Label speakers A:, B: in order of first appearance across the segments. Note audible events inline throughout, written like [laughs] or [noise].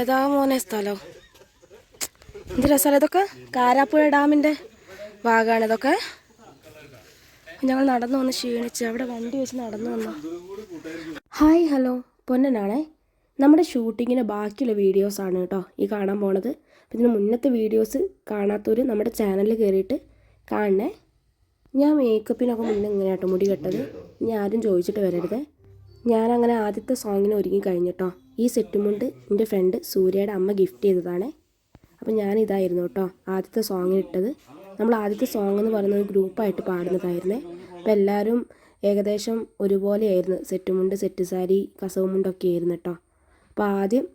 A: ഏതാ മോനെ സ്ഥലം? എന്ത് രസമല്ല ഇതൊക്കെ? കാരാപ്പുഴ ഡാമിന്റെ ഭാഗമാണ് ഇതൊക്കെ. ഞങ്ങൾ നടന്നു വന്ന് ക്ഷീണിച്ച്. അവിടെ വണ്ടി വെച്ച് നടന്നു വന്നു. Hi hello. പൊന്നനാണേ. നമ്മുടെ ഷൂട്ടിങ്ങിന്റെ ബാക്കിയുള്ള വീഡിയോസാണ് കേട്ടോ ഈ കാണാൻ പോണത്. ഇതിന് മുന്നത്തെ വീഡിയോസ് കാണാത്തവർ നമ്മുടെ ചാനലിൽ കയറിയിട്ട് കാണണേ. ഞാൻ മേക്കപ്പിനൊക്കെ മുന്നേ ഇങ്ങനെ കേട്ടോ മുടി കെട്ടത് ഇനി ആരും ചോദിച്ചിട്ട് വരരുത്. ഞാനങ്ങനെ ആദ്യത്തെ സോങ്ങിന് ഒരുങ്ങി കഴിഞ്ഞിട്ടോ ഈ സെറ്റും കൊണ്ട് എന്റെ ഫ്രണ്ട് സൂര്യയുടെ അമ്മ ഗിഫ്റ്റ് ചെയ്തതാണ്. അപ്പം ഞാനിതായിരുന്നു കേട്ടോ ആദ്യത്തെ സോങ്ങിനിട്ടത് നമ്മൾ ആദ്യത്തെ സോങ് എന്ന് പറയുന്നത് ഗ്രൂപ്പായിട്ട് പാടുന്നതായിരുന്നേ. അപ്പോൾ എല്ലാവരും ഏകദേശം ഒരുപോലെയായിരുന്നു. സെറ്റുമുണ്ട് സെറ്റ് സാരി കസവ് മുണ്ടൊക്കെ ആയിരുന്നു കേട്ടോ. അപ്പോൾ ആദ്യം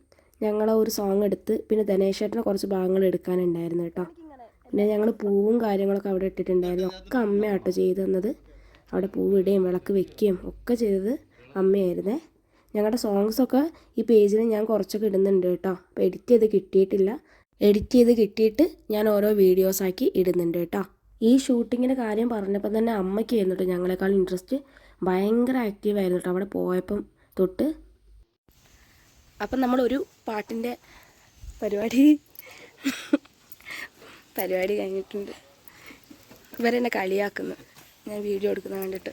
A: ഞങ്ങൾ ഒരു സോങ് എടുത്ത് പിന്നെ ധനേഷേട്ടനെ കുറച്ച് ഭാഗങ്ങൾ എടുക്കാനുണ്ടായിരുന്നു കേട്ടോ. പിന്നെ ഞങ്ങൾ പൂവും കാര്യങ്ങളൊക്കെ അവിടെ ഇട്ടിട്ടുണ്ടായിരുന്നു. ഒക്കെ അമ്മയാട്ടോ ചെയ്തു തന്നത്. അവിടെ പൂവിടുകയും വിളക്ക് വെക്കുകയും ഒക്കെ ചെയ്തത് അമ്മയായിരുന്നേ. ഞങ്ങളുടെ സോങ്സൊക്കെ ഈ പേജിൽ ഞാൻ കുറച്ചൊക്കെ ഇടുന്നുണ്ട് കേട്ടോ. അപ്പോൾ എഡിറ്റ് ചെയ്ത് കിട്ടിയിട്ടില്ല. എഡിറ്റ് ചെയ്ത് കിട്ടിയിട്ട് ഞാൻ ഓരോ വീഡിയോസാക്കി ഇടുന്നുണ്ട് കേട്ടോ. ഈ ഷൂട്ടിങ്ങിന്റെ കാര്യം പറഞ്ഞപ്പോൾ തന്നെ അമ്മയ്ക്കായിരുന്നു കേട്ടോ ഞങ്ങളെക്കാൾ ഇൻട്രസ്റ്റ് ഭയങ്കര ആക്റ്റീവായിരുന്നു കേട്ടോ അവിടെ പോയപ്പം തൊട്ട്. അപ്പം നമ്മളൊരു പാട്ടിന്റെ പരിപാടി പരിപാടി കഴിഞ്ഞിട്ടുണ്ട്. ഇവരെന്നെ കളിയാക്കുന്നു. ഞാൻ വീഡിയോ എടുക്കുന്ന കണ്ടിട്ട്.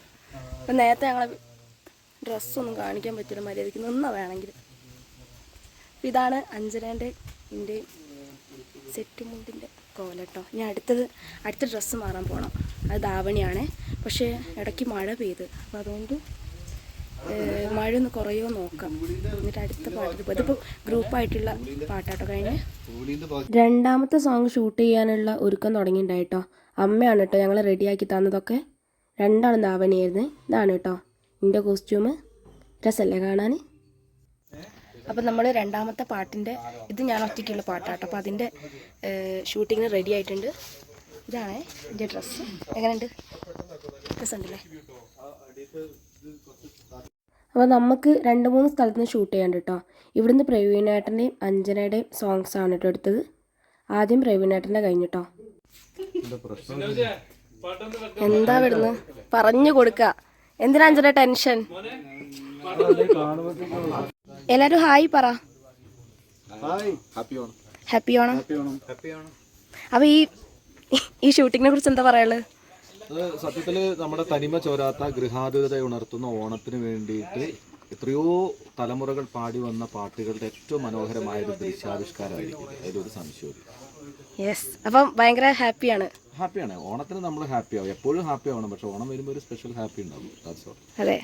A: അപ്പം നേരത്തെ ഞങ്ങളെ ഡ്രസ്സൊന്നും കാണിക്കാൻ പറ്റില്ല മര്യാദയ്ക്ക് നിന്ന വേണമെങ്കിൽ. ഇതാണ് അഞ്ചരേന്റെ എന്റെ സെറ്റ് മുണ്ടിന്റെ കോലട്ടോ. ഞാൻ അടുത്തത് അടുത്ത ഡ്രസ്സ് മാറാൻ പോകണം അത് ധാവണിയാണേ. പക്ഷേ ഇടയ്ക്ക് മഴ പെയ്ത്. അപ്പം അതുകൊണ്ട് മഴ ഒന്ന് കുറയോ നോക്കാം. എന്നിട്ട് അടുത്ത പാട്ട് അതിപ്പോൾ ഗ്രൂപ്പായിട്ടുള്ള പാട്ടാട്ടോ കഴിഞ്ഞ്. രണ്ടാമത്തെ സോങ് ഷൂട്ട് ചെയ്യാനുള്ള ഒരുക്കം തുടങ്ങിയിട്ടുണ്ടായിട്ടോ അമ്മയാണ് കേട്ടോ ഞങ്ങൾ റെഡിയാക്കി തന്നതൊക്കെ. രണ്ടാണ് ധാവണിയായിരുന്നേ. ഇതാണ് കേട്ടോ എന്റെ കോസ്റ്റ്യൂം രസമല്ലേ കാണാൻ അപ്പം നമ്മൾ രണ്ടാമത്തെ പാട്ടിന്റെ ഇത് ഞാൻ ഒറ്റയ്ക്കുള്ള പാട്ടാട്ടോ. അപ്പോൾ അതിന്റെ ഷൂട്ടിങ്ങിന് റെഡി ആയിട്ടുണ്ട്. ഇതാണ് എന്റെ ഡ്രസ്സ് എങ്ങനെയുണ്ട്? രസമുണ്ടല്ലേ? അപ്പോൾ നമുക്ക് രണ്ട് മൂന്ന് സ്ഥലത്ത് നിന്ന് ഷൂട്ട് ചെയ്യാണ്ട് കേട്ടോ ഇവിടുന്ന് പ്രവീണേട്ടന്റെയും അഞ്ജനയുടെയും സോങ്സ് ആണ് കേട്ടോ എടുത്തത്. ആദ്യം പ്രവീണേട്ടന്റെ കഴിഞ്ഞിട്ടോ എന്താ ഇവിടുന്ന് പറഞ്ഞു കൊടുക്ക. എന്തിനാ അഞ്ചന ടെൻഷൻ? എല്ലാരും ഹായ് പറ.
B: ഹാപ്പി ഓണം.
A: അപ്പൊ ഈ ഈ ഷൂട്ടിങ്ങിനെ കുറിച്ച് എന്താ പറയാനുള്ളത്
B: സത്യത്തിൽ നമ്മുടെ തനിമ ചോരാത്ത ഗൃഹാതുരത ഉണർത്തുന്ന ഓണത്തിന് വേണ്ടിയിട്ട് എത്രയോ തലമുറകൾ പാടി വന്ന പാട്ടുകളുടെ ഏറ്റവും മനോഹരമായ ഒരു ദൃശ്യാവിഷ്കാരമായിരിക്കും. അതിലൊരു സംശയമില്ല
A: യെസ് അപ്പം ഭയങ്കര ഹാപ്പിയാണ്.
B: ഹാപ്പിയാണ്. ഓണത്തിന് നമ്മൾ ഹാപ്പി ആവും എപ്പോഴും ഹാപ്പി ആവണം പക്ഷെ ഓണം വരുമ്പോൾ ഒരു സ്പെഷ്യൽ ഹാപ്പി ഉണ്ടാവും.
A: അതെ.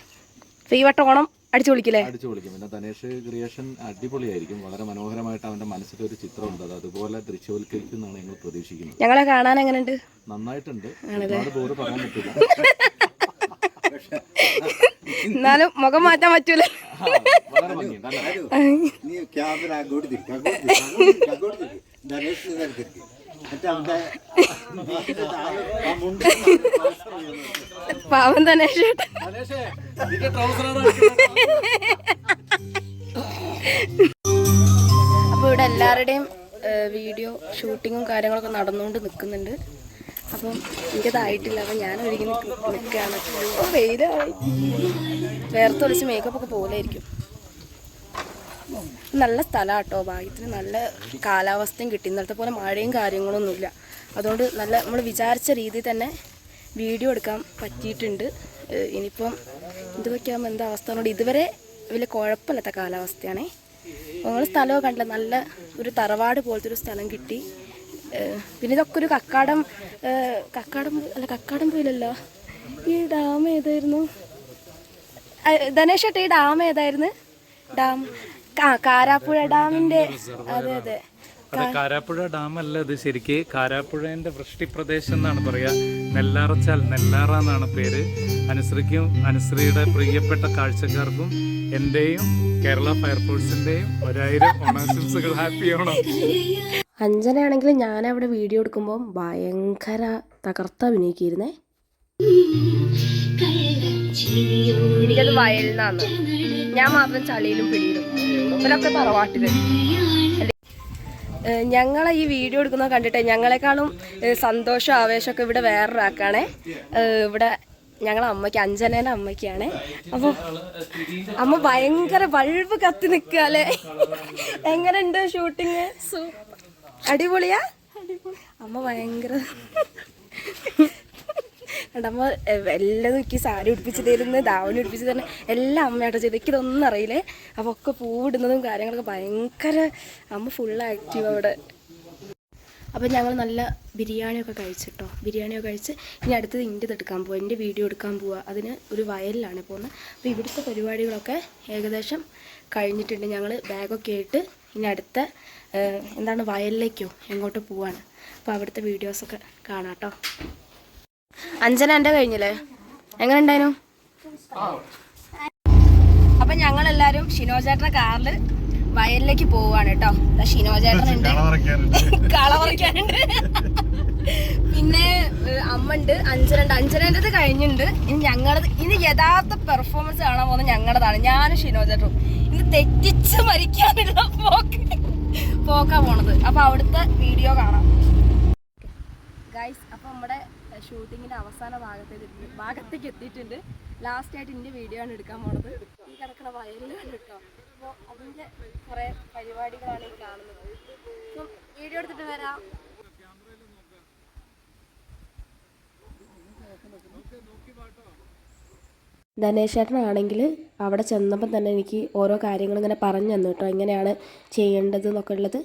A: ഈ വട്ടം ഓണം അടിച്ചു പൊളിക്കില്ലേ?
B: അടിച്ചു പൊളിക്കും. പിന്നെ ധനേഷ് ക്രിയേഷൻ അടിപൊളിയായിരിക്കും. വളരെ മനോഹരമായിട്ട് അവന്റെ മനസ്സിൽ ഒരു ചിത്രമുണ്ട്. അത് അതുപോലെ ദൃശ്യവൽക്കരിക്കുന്നതാണ് ഞങ്ങൾ പ്രതീക്ഷിക്കുന്നത്.
A: ഞങ്ങളെ കാണാൻ എങ്ങനെയുണ്ട്?
B: നന്നായിട്ടുണ്ട്. ഒരുപാട് ബോറ് പറയാൻ പറ്റില്ല.
A: എന്നാലും മുഖം മാറ്റാൻ പറ്റൂല.
B: വളരെ ഭംഗിയുണ്ട്?
C: നീ ക്യാമറ അങ്ങോട്ട് തിരിക്കും അങ്ങോട്ട് തിരിക്ക്, ധനേഷ് [laughs]
A: പാവം
B: ധനേഷേ. [laughs]
A: അപ്പോൾ ഇവിടെ എല്ലാവരുടെയും വീഡിയോ ഷൂട്ടിങ്ങും കാര്യങ്ങളൊക്കെ നടന്നുകൊണ്ട് നിൽക്കുന്നുണ്ട്. അപ്പം എനിക്കതായിട്ടില്ല. അപ്പം ഞാൻ ഒഴുകി നിൽക്കുകയാണ് വെയിലായി. വേർത്തൊളിച്ച് മേക്കപ്പ് ഒക്കെ പോലെയായിരിക്കും നല്ല സ്ഥലമാണ് കേട്ടോ ഭാഗ്യത്തിന് നല്ല കാലാവസ്ഥയും കിട്ടി ഇന്നലത്തെ പോലെ മഴയും കാര്യങ്ങളൊന്നുമില്ല. അതുകൊണ്ട് നല്ല നമ്മൾ വിചാരിച്ച രീതിയിൽ തന്നെ വീഡിയോ എടുക്കാൻ പറ്റിയിട്ടുണ്ട്. ഇനിയിപ്പം ആകുമ്പോൾ എന്താ അവസ്ഥ എന്നോട് ഇതുവരെ വലിയ കുഴപ്പമില്ലാത്ത കാലാവസ്ഥയാണേ. ഞങ്ങൾ സ്ഥലമൊക്കെ കണ്ടില്ല. നല്ല ഒരു തറവാട് പോലത്തെ ഒരു സ്ഥലം കിട്ടി. പിന്നെ ഇതൊക്കെ ഒരു കക്കാടം കക്കാടം അല്ല കക്കാടം പോയില്ലല്ലോ ഈ ഡാം ഏതായിരുന്നു? ധനേഷ് ഏട്ടാ ഈ ഡാം ഏതായിരുന്നു? ഡാം. ആ കാരാപ്പുഴ ഡാമിന്റെ അതെ അതെ
D: അത്. കാരാപ്പുഴ ഡാം അല്ല ഇത് ശരിക്ക്. കാരാപ്പുഴേന്റെ വൃഷ്ടിപ്രദേശം എന്നാണ് പറയാ. നെല്ലാറച്ചാൽ നെല്ലാറ എന്നാണ് പേര്. അനുശ്രീക്കും അനുശ്രീയുടെ പ്രിയപ്പെട്ട കാഴ്ചക്കാർക്കും എന്റെയും കേരള ഫയർഫോഴ്സിന്റെയും ഒരായിരം ഓണാശംസകൾ ഹാപ്പി ഓണം
A: അഞ്ജനയാണെങ്കിൽ ഞാൻ അവിടെ വീഡിയോ എടുക്കുമ്പോൾ ഭയങ്കര തകർത്ത അഭിനയിക്കിയിരുന്നേ എനിക്കത് വയലിനാന്ന്. ഞാൻ മാത്രം ചളിയിലും പിടിയിലും. ഇവരൊക്കെ തറവാട്ടിൽ. ഞങ്ങളെ ഈ വീഡിയോ എടുക്കുന്നത് കണ്ടിട്ട് ഞങ്ങളെക്കാളും സന്തോഷം ആവേശമൊക്കെ ഇവിടെ വേറൊരാക്കാണേ ഇവിടെ ഞങ്ങളെ അമ്മയ്ക്ക് അഞ്ജനേന്റെ അമ്മയ്ക്കാണ്. അപ്പോൾ അമ്മ ഭയങ്കര ബൾബ് കത്തി എങ്ങനെ എങ്ങനെയുണ്ട് ഷൂട്ടിങ്? അടിപൊളിയാ? അമ്മ ഭയങ്കര അമ്മ എല്ലാം നോക്കി സാരി ഉടുപ്പിച്ച് തരുന്ന ധാവണി ഉടുപ്പിച്ച് തരുന്ന എല്ലാം അമ്മയായിട്ട് ചെയ്ത്. എനിക്കിതൊന്നും അറിയില്ലേ? അപ്പോൾ ഒക്കെ പൂവിടുന്നതും കാര്യങ്ങളൊക്കെ ഭയങ്കര അമ്മ ഫുൾ ആക്റ്റീവ് അവിടെ. അപ്പം ഞങ്ങൾ നല്ല ബിരിയാണിയൊക്കെ കഴിച്ചിട്ടോ? ബിരിയാണിയൊക്കെ കഴിച്ച് ഇനി അടുത്തത് ഇന്റെത് എടുക്കാൻ പോവുക എന്റെ വീഡിയോ എടുക്കാൻ പോവുക അതിന് ഒരു വയലിലാണ് പോകുന്നത്. അപ്പോൾ ഇവിടുത്തെ പരിപാടികളൊക്കെ ഏകദേശം കഴിഞ്ഞിട്ടുണ്ട്. ഞങ്ങൾ ബാഗൊക്കെ ആയിട്ട് ഇനി അടുത്ത എന്താണ് വയലിലേക്കോ എങ്ങോട്ട് പോവാണ്. അപ്പോൾ അവിടുത്തെ വീഡിയോസൊക്കെ കാണാം കേട്ടോ. അഞ്ജന എന്റെ കഴിഞ്ഞില്ലേ? എങ്ങനെ ഉണ്ടായിരുന്നു അപ്പൊ ഞങ്ങൾ എല്ലാരും ഷിനോചേട്ടന്റെ കാറിൽ വയലിലേക്ക് പോവാണ് കേട്ടോ. ദാ ഷിനോചേട്ടനുണ്ട് കള പറിക്കാനുണ്ട് പിന്നെ അമ്മ ഉണ്ട് അഞ്ചരണ്ട് അഞ്ചരന്റെത് കഴിഞ്ഞിട്ടുണ്ട്. ഇനി ഞങ്ങളത് ഇനി യഥാർത്ഥ പെർഫോമൻസ് കാണാൻ പോകുന്നത് ഞങ്ങളതാണ്. ഞാനും ഷിനോചേട്ടനും ഇന്ന് തെറ്റിച്ച് മരിക്കാനുള്ള പോക്ക് പോക്കാ പോണത്. അപ്പൊ അവിടുത്തെ വീഡിയോ കാണാം. ഗൈസ് അപ്പൊ നമ്മുടെ ഷൂട്ടിങ്ങിന്റെ അവസാന ഭാഗത്തേക്ക് ഭാഗത്തേക്ക് എത്തിയിട്ടുണ്ട്. ലാസ്റ്റ് ആയിട്ട് ഇന്റെ വീഡിയോ ആണ് എടുക്കാൻ പോണത്. ഈ കിടക്കണ വയലിലാണ് എടുക്കാം അപ്പോൾ അതിന്റെ കുറേ പരിപാടികളാണ് ഈ കാണുന്നത്. അപ്പം വീഡിയോ എടുത്തിട്ട് വരാം. ധനേശേട്ടനാണെങ്കിൽ അവിടെ ചെന്നപ്പം തന്നെ എനിക്ക് ഓരോ കാര്യങ്ങളും ഇങ്ങനെ പറഞ്ഞു തന്നു കേട്ടോ. എങ്ങനെയാണ് ചെയ്യേണ്ടത് എന്നൊക്കെ ഉള്ളത്.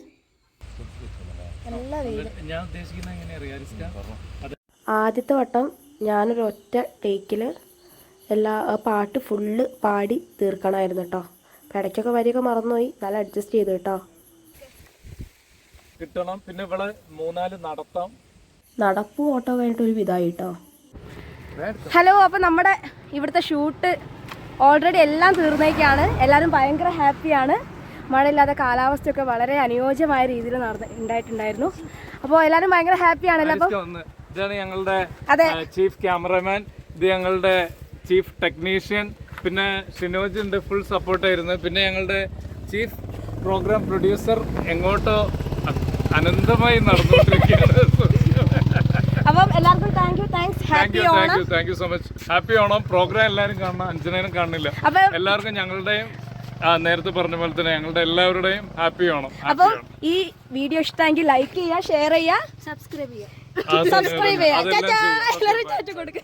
A: നല്ല വെയിൽ
D: ഞാൻ ഉദ്ദേശിക്കുന്നത്
A: ആദ്യത്തെ വട്ടം ഞാനൊരു ഒറ്റ ടേക്കിൽ എല്ലാ പാട്ട് ഫുള്ള് പാടി തീർക്കണമായിരുന്നു കേട്ടോ അപ്പം ഇടയ്ക്കൊക്കെ വരിയൊക്കെ മറന്നുപോയി. നല്ല അഡ്ജസ്റ്റ് ചെയ്തു കേട്ടോ
D: കിട്ടണം. പിന്നെ ഇവിടെ മൂന്നാൽ നടത്താം.
A: നടപ്പും ഓട്ടോ വേണ്ടിട്ട് ഒരു വിധായി കേട്ടോ ഹലോ അപ്പം നമ്മുടെ ഇവിടുത്തെ ഷൂട്ട് ഓൾറെഡി എല്ലാം തീർന്നേക്കാണ്. എല്ലാവരും ഭയങ്കര ഹാപ്പിയാണ് മഴയില്ലാത്ത കാലാവസ്ഥയൊക്കെ വളരെ അനുയോജ്യമായ രീതിയിൽ നടന്ന് ഉണ്ടായിട്ടുണ്ടായിരുന്നു. അപ്പോൾ എല്ലാവരും ഭയങ്കര ഹാപ്പിയാണല്ലോ അപ്പം
D: ഇതാണ് ഞങ്ങളുടെ ചീഫ് ക്യാമറമാൻ ഇത് ഞങ്ങളുടെ ചീഫ് ടെക്നീഷ്യൻ പിന്നെ ഷിനോജ് ഉണ്ട് ഫുൾ സപ്പോർട്ടായിരുന്നു പിന്നെ ഞങ്ങളുടെ ചീഫ് പ്രോഗ്രാം പ്രൊഡ്യൂസർ എങ്ങോട്ടോ അനന്തമായി നടന്നുകൊണ്ടിരിക്കുകയാണ്.
A: അപ്പം എല്ലാവർക്കും thank you thanks happy Onam.
D: Thank you so much happy Onam. Programme എല്ലാവരും കാണണം. അഞ്ജനേനും
A: കാണില്ല
D: എല്ലാവർക്കും ഞങ്ങളുടെയും നേരത്തെ പറഞ്ഞ പോലെ തന്നെ ഞങ്ങളുടെ എല്ലാവരുടെയും ഹാപ്പി ഓണം.
A: അപ്പം ഈ വീഡിയോ ഇഷ്ടമെങ്കിൽ ലൈക്ക് ചെയ്യുക ഷെയർ ചെയ്യുക. സബ്സ്ക്രൈബ് ചെയ്യുക. സബ്സ്ക്രൈബ്
D: ചെയ്യാം.
A: എല്ലാവരും
D: bye.
A: കൊടുക്കുക